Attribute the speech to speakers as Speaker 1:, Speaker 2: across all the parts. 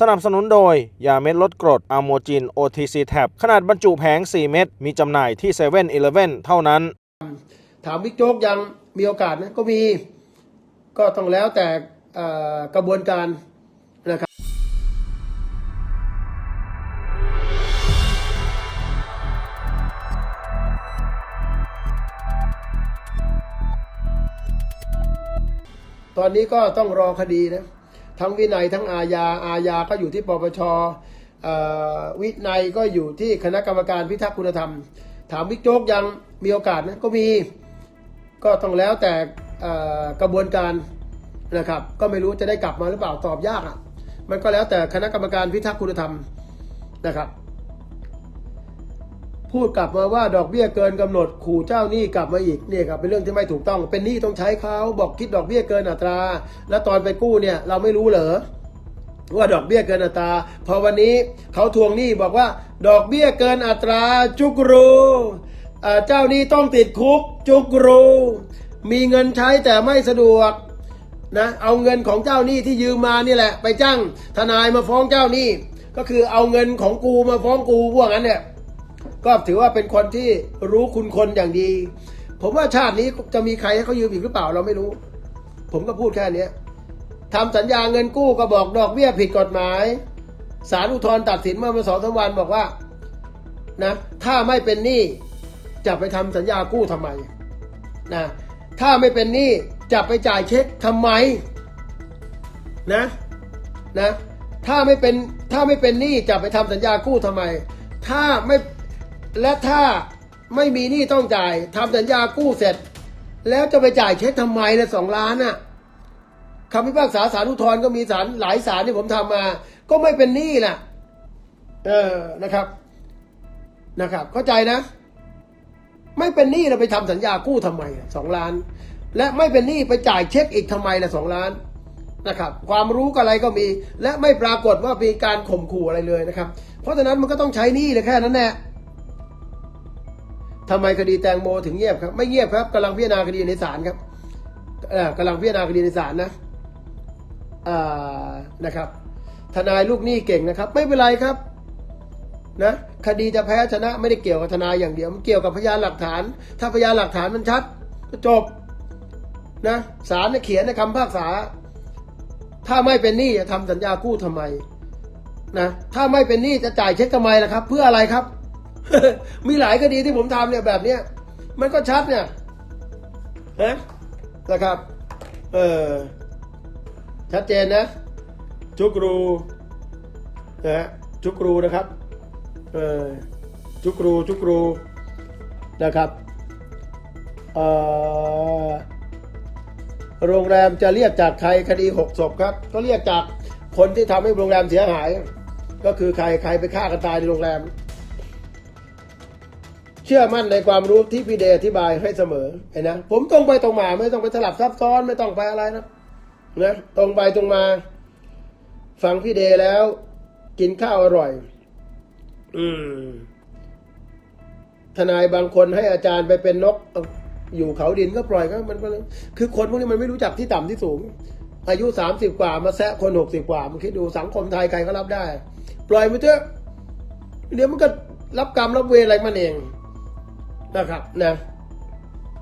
Speaker 1: สนับสนุนโดย ยาเม็ดลดกรดอะโมจิน OTC Tab ขนาดบรรจุแผง 4 เม็ด มีจำหน่ายที่7 e เ e ่ e อเท่านั้น
Speaker 2: ถามบิ๊กโจ๊กยังมีโอกาสไหมก็มีก็ต้องแล้วแต่กระบวนการนะครับตอนนี้ก็ต้องรอคดีนะ ทั้งวินัยทั้งอาญาอาญาก็อยู่ที่ปปชวินัยก็อยู่ที่คณะกรรมการพิทักษ์คุณธรรม ถามวิกโจ๊กยังมีโอกาสไหมก็มีก็ต้องแล้วแต่กระบวนการนะครับ ก็ไม่รู้จะได้กลับมาหรือเปล่าตอบยากอะมันก็แล้วแต่คณะกรรมการพิทักษ์คุณธรรมนะครับ พูดกลับมาว่าดอกเบี้ยเกินกำหนดขู่เจ้าหนี้กลับมาอีกเนี่ยครับเป็นเรื่องที่ไม่ถูกต้อง เป็นหนี้ต้องใช้เขาบอกคิดดอกเบี้ยเกินอัตรา แล้วตอนไปกู้เนี่ยเราไม่รู้เหรอว่าดอกเบี้ยเกินอัตรา พอวันนี้เขาทวงหนี้บอกว่า ดอกเบี้ยเกินอัตราจุกรูเจ้าหนี้ต้องติดคุกจุกรู มีเงินใช้แต่ไม่สะดวกนะเอาเงินของเจ้าหนี้ที่ยืมมานี่แหละ ไปจ้างทนายมาฟ้องเจ้าหนี้ ก็คือเอาเงินของกูมาฟ้องกูพวกนั้นเนี่ย ก็ถือว่าเป็นคนที่รู้คุณคนอย่างดี ผมว่าชาตินี้จะมีใครให้เขายืมอีกหรือเปล่าเราไม่รู้ ผมก็พูดแค่นี้ทำสัญญาเงินกู้ก็บอกดอกเบี้ยผิดกฎหมายศาลอุทธรณ์ตัดสินเมื่อมาสองสามวันบอกว่านะถ้าไม่เป็นหนี้จะไปทำสัญญากู้ทำไมนะถ้าไม่เป็นหนี้จะไปจ่ายเช็คทำไมนะนะถ้าไม่เป็นถ้าไม่เป็นหนี้จะไปทำสัญญากู้ทำไม ถ้าไม่ และถ้าไม่มีหนี้ต้องจ่ายทำสัญญากู้เสร็จ แล้วจะไปจ่ายเช็คทำไมนะสองล้านน่ะคำพิพากษาศาลอุทธรณ์ก็มีศาลหลายศาลที่ผมทำมา ก็ไม่เป็นหนี้น่ะ เออนะครับนะครับ เข้าใจนะ ไม่เป็นหนี้เราไปทำสัญญากู้ทำไมสองล้าน และไม่เป็นหนี้ไปจ่ายเช็คอีกทำไมละสองล้านนะครับ ความรู้อะไรก็มี และไม่ปรากฏว่ามีการข่มขู่อะไรเลยนะครับ เพราะฉะนั้นมันก็ต้องใช้หนี้เลยแค่นั้นแหละ ทำไมคดีแตงโมถึงเงียบครับ ไม่เงียบครับกำลังพิจารณาคดีในศาลครับเอ่อกำลังพิจารณาคดีในศาลนะนะครับ ทนายลูกหนี้เก่งนะครับ ไม่เป็นไรครับนะคดีจะแพ้ชนะไม่ได้เกี่ยวกับทนายอย่างเดียวมันเกี่ยวกับพยานหลักฐาน ถ้าพยานหลักฐานมันชัดก็จบนะศาลเนี่ยเขียนในคำพิพากษา ถ้าไม่เป็นหนี้จะทำสัญญากู้ทำไมนะถ้าไม่เป็นหนี้จะจ่ายเช็คทำไมล่ะครับ เพื่ออะไรครับ มีหลายคดีที่ผมทำเนี่ยแบบเนี้ยมันก็ชัดเนี่ยนะนะครับเออชัดเจนนะจุกรูนะฮะจุกรูนะครับเออจุกรูจุกรูนะครับเออโรงแรมจะเรียกจากใครคดีหกศพครับ ก็เรียกจากคนที่ทำให้โรงแรมเสียหาย ก็คือใครใครไปฆ่ากันตายในโรงแรม เชื่อมั่นในความรู้ที่พี่เดย์อธิบายให้เสมอเห็นนะผมตรงไปตรงมาไม่ต้องไปสลับซับซ้อนไม่ต้องไปอะไรนะนะตรงไปตรงมา ฟังพี่เดย์แล้ว กินข้าวอร่อย อืม ทนายบางคนให้อาจารย์ไปเป็นนก อยู่เขาดินก็ปล่อยก็มันก็เลยคือคนพวกนี้มันไม่รู้จักที่ต่ำที่สูง อายุสามสิบกว่ามาแซะคนหกสิบกว่ามันคิดดูสังคมไทยใครก็รับได้ ปล่อยมันเถอะเดี๋ยวมันก็รับกรรมรับเวรอะไรมันเอง นะครับนะ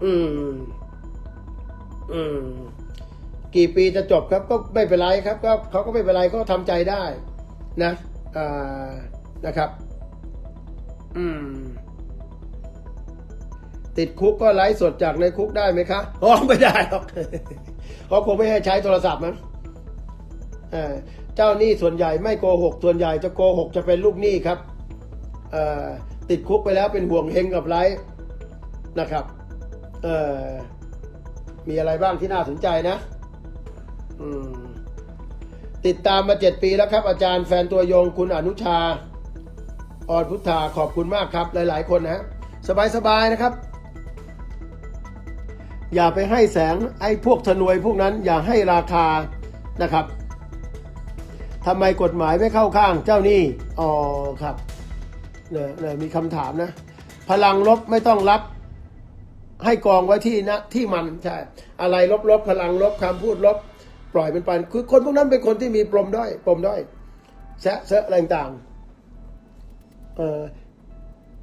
Speaker 2: อืม อืม กี่ปีจะจบครับ ก็ไม่เป็นไรครับ ก็เขาก็ไม่เป็นไรก็ทำใจได้ นะอ่านะครับ อืม ติดคุกก็ไลฟ์สดจากในคุกได้ไหมคะอ๋อไม่ได้หรอกเขาคงไม่ให้ใช้โทรศัพท์มั้งเอ่อเจ้าหนี้ส่วนใหญ่ไม่โกหก ส่วนใหญ่จะโกหกจะเป็นลูกหนี้ครับอ่อติดคุกไปแล้วเป็นห่วงเฮงกับไลฟ์ นะครับเอ่อมีอะไรบ้างที่น่าสนใจนะติดตามมาเจ็ดปีแล้วครับ อาจารย์แฟนตัวยงคุณอนุชาออนพุทธาขอบคุณมากครับ หลาย ๆ คนนะสบาย ๆ นะครับ อย่าไปให้แสงไอ้พวกทนวยพวกนั้นอย่าให้ราคานะครับทำไมกฎหมายไม่เข้าข้างเจ้านี้อ๋อครับเนี่ยมีคำถามนะ พลังลบไม่ต้องรับ ให้กองไว้ที่นะที่มันใช่อะไรลบลบพลังลบคำพูดลบ ปล่อยมันไปคือคนพวกนั้นเป็นคนที่มีปมด้อยปมด้อยแซะเซอะอะไรต่าง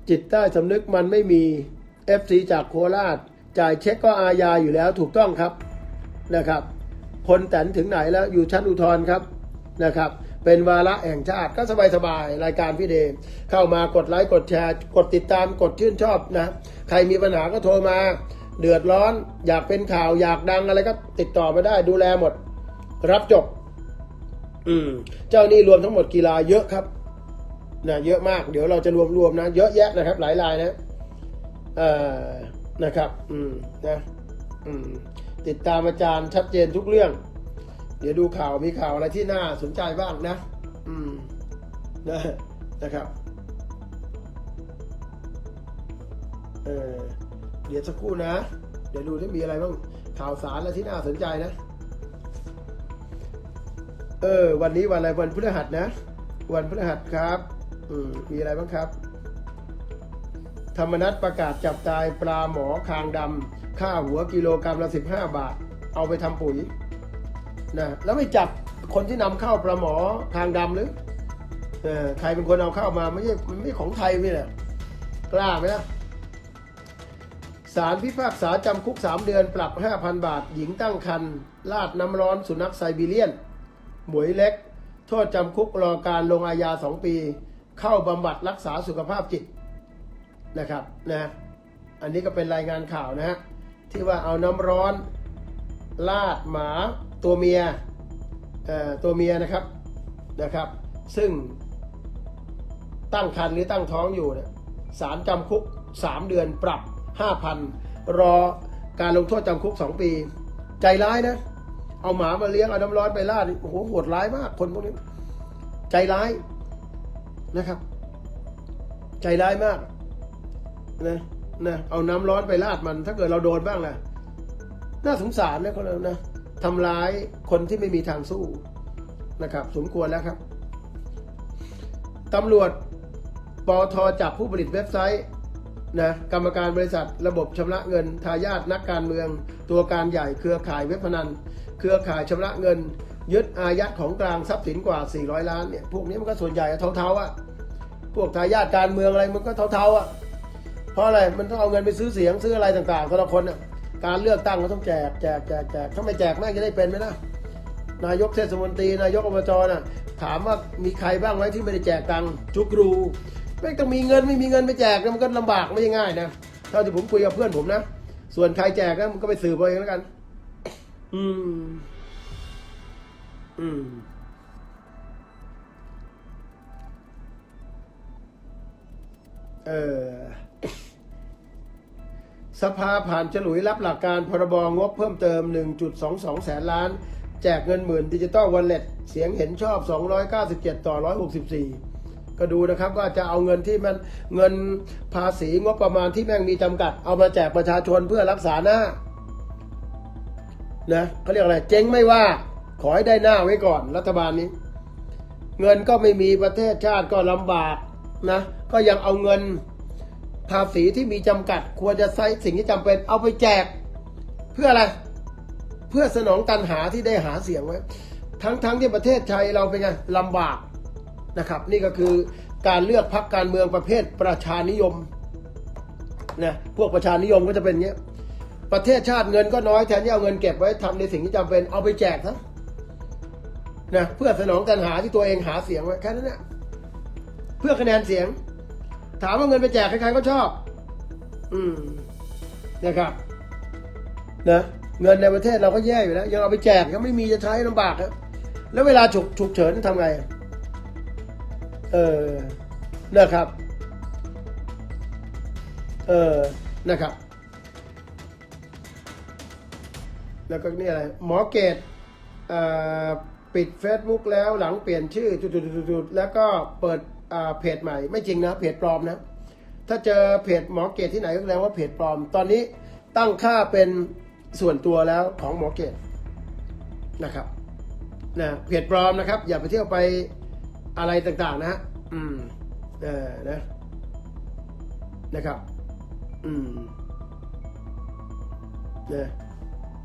Speaker 2: จิตใต้สำนึกมันไม่มี FC จากโคราช จ่ายเช็คก็อาญาอยู่แล้วถูกต้องครับนะครับ คนแตนถึงไหนแล้วอยู่ชั้นอุทธรณ์ครับนะครับ เป็นวาระแห่งชาติก็สบายๆรายการพี่เดชเข้ามากดไลค์กดแชร์กดติดตามกดชื่นชอบนะ ใครมีปัญหาก็โทรมา เดือดร้อน อยากเป็นข่าวอยากดังอะไรก็ติดต่อมาได้ดูแลหมด รับจบ อืม เจ้านี้รวมทั้งหมดกีฬาเยอะครับนะเยอะมากเดี๋ยวเราจะรวมรวมๆนะ เยอะแยะนะครับ หลายรายนะเอ่อนะครับ อืมนะอืมติดตามอาจารย์ชัดเจนทุกเรื่อง เดี๋ยวดูข่าวมีข่าวอะไรที่น่าสนใจบ้างนะ อืมนะนะครับ เออเดี๋ยวสักครู่นะ เดี๋ยวดูที่มีอะไรบ้างข่าวสารอะไรที่น่าสนใจนะ เออ วันนี้วันอะไรวันพฤหัสนะ วันพฤหัสครับ อืมมีอะไรบ้างครับ ธรรมนัตประกาศจับตายปลาหมอคางดำค่าหัวกิโลกรรัมละ 15 บาท เอาไปทำปุ๋ย นะแล้วไม่จับคนที่นำเข้าปลาหมอคางดำหรือใครเป็นคนเอาเข้ามาไม่ใช่มันไม่ของไทยไม่แหละกล้าไหมล่ะศาลพิพากษาจำคุก 3 เดือนปรับ 5,000 บาท หญิงตั้งครรภ์ลาดน้ำร้อนสุนัขไซบีเรียน หมวยเล็ก โทษจำคุกรอการลงอาญา 2 ปี เข้าบำบัดรักษาสุขภาพจิตนะครับนะอันนี้ก็เป็นรายงานข่าวนะฮะที่ว่าเอาน้ำร้อนลาดหมา ตัวเมียตัวเมียนะครับนะครับ ซึ่งตั้งครรภ์หรือตั้งท้องอยู่เนี่ยสารจำคุก 3 เดือนปรับ 5,000 รอการลงโทษจำคุก 2 ปี ใจร้ายนะ เอาหมามาเลี้ยง เอาน้ำร้อนไปลาดโอ้โหโหดร้ายมากคนพวกนี้ ใจร้ายนะครับ ใจร้ายมากนะนะเอาน้ำร้อนไปราดมัน ถ้าเกิดเราโดนบ้างล่ะน่าสงสารนะคนเรานะ ทำร้ายคนที่ไม่มีทางสู้นะครับ สมควรแล้วครับตำรวจปอทจับผู้ผลิตเว็บไซต์นะกรรมการบริษัทระบบชำระเงินทายาทนักการเมือง ตัวการใหญ่เครือข่ายเว็บพนัน เครือข่ายชำระเงิน ยึดอายัดของกลางทรัพย์สินกว่า 400 ล้านเนี่ยพวกนี้มันก็ส่วนใหญ่เทาๆอะพวกทายาทการเมืองอะไรมันก็เทาๆอะเพราะอะไรมันต้องเอาเงินไปซื้อเสียงซื้ออะไรต่างๆแต่ละคนน่ะ การเลือกตั้งก็ต้องแจกแจกแจกแจกถ้าไม่แจกแม่งจะได้เป็นไหมนะนายกเทศมนตรีนายกอบจน่ะถามว่ามีใครบ้างไหมที่ไม่ได้แจกตังค์จุกรูแม่ต้องมีเงินไม่มีเงินไปแจกมันก็ลำบากไม่ง่ายนะเท่าที่ผมคุยกับเพื่อนผมนะส่วนใครแจกนะมันก็ไปสืบเอาเองแล้วกัน อืม อืมเออ สภาผ่านฉลุยรับหลักการพรบงบเพิ่มเติม 1.22 แสนล้าน แจกเงินหมื่นดิจิตอลวอลเล็ตเสียงเห็นชอบ 297 ต่อ 164 ก็ดูนะครับว่าจะเอาเงินที่มันเงินภาษีงบประมาณที่แม่งมีจำกัด เอามาแจกประชาชนเพื่อรักษาหน้านะเขาเรียกอะไร เจ๊งไม่ว่า ขอให้ได้หน้าไว้ก่อนรัฐบาลนี้ เงินก็ไม่มีประเทศชาติก็ลำบากนะ ก็ยังเอาเงิน ภาษีที่มีจำกัด ควรจะใช้สิ่งที่จำเป็นเอาไปแจก เพื่ออะไร เพื่อสนองตันหาที่ได้หาเสียงไว้ ทั้งทั้งที่ประเทศไทยเราเป็นไงลำบากนะครับ นี่ก็คือการเลือกพรรคการเมืองประเภทประชานิยมนะพวกประชานิยมก็จะเป็นเงี้ยประเทศชาติเงินก็น้อยแทนที่เอาเงินเก็บไว้ทำในสิ่งที่จำเป็นเอาไปแจกซะนะเพื่อสนองตันหาที่ตัวเองหาเสียงไว้แค่นั้นแหละเพื่อคะแนนเสียง ถามว่าเงินไปแจกใครๆก็ชอบ อืมนะครับนะเงินในประเทศเราก็แย่อยู่แล้ว ยังเอาไปแจกยังไม่มีจะใช้ลำบากครับ แล้วเวลาฉุกฉุกเฉินทำไง เออนะครับ เออนะครับ แล้วก็นี่อะไร หมอเกตอ่าปิด Facebook แล้วหลังเปลี่ยนชื่อจุดๆๆแล้วก็เปิด เพจใหม่ไม่จริงนะเพจปลอมนะ ถ้าเจอเพจหมอเกตที่ไหนก็แสดงว่าเพจปลอม ตอนนี้ตั้งค่าเป็นส่วนตัวแล้วของหมอเกตนะครับนะเพจปลอมนะครับ อย่าไปเที่ยวไปอะไรต่างๆ นะฮะอืมเออนะนะครับ อืมนะ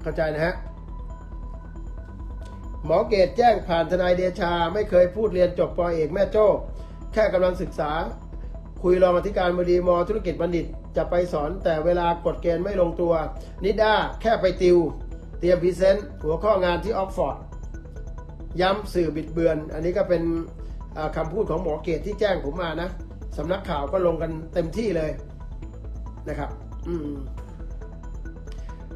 Speaker 2: เข้าใจนะฮะหมอเกตแจ้งผ่านทนายเดชา ไม่เคยพูดเรียนจบปอเอกแม่โจ้ แค่กำลังศึกษา คุยรองอธิการบดีมอธุรกิจบัณฑิต จะไปสอนแต่เวลากฎเกณฑ์ไม่ลงตัว นิด้าแค่ไปติว เตรียมพรีเซนต์หัวข้องานที่ออกฟอร์ดย้ำสื่อบิดเบือน อันนี้ก็เป็นอ่าคำพูดของหมอเกตที่แจ้งผมมานะสำนักข่าวก็ลงกันเต็มที่เลยนะครับ อืม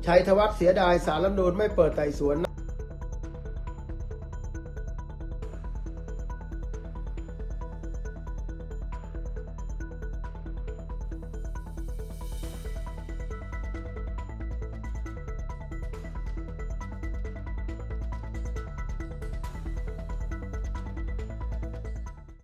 Speaker 2: ชัยธวัฒน์เสียดายสารรัฐธรรมนูญไม่เปิดไต่สวน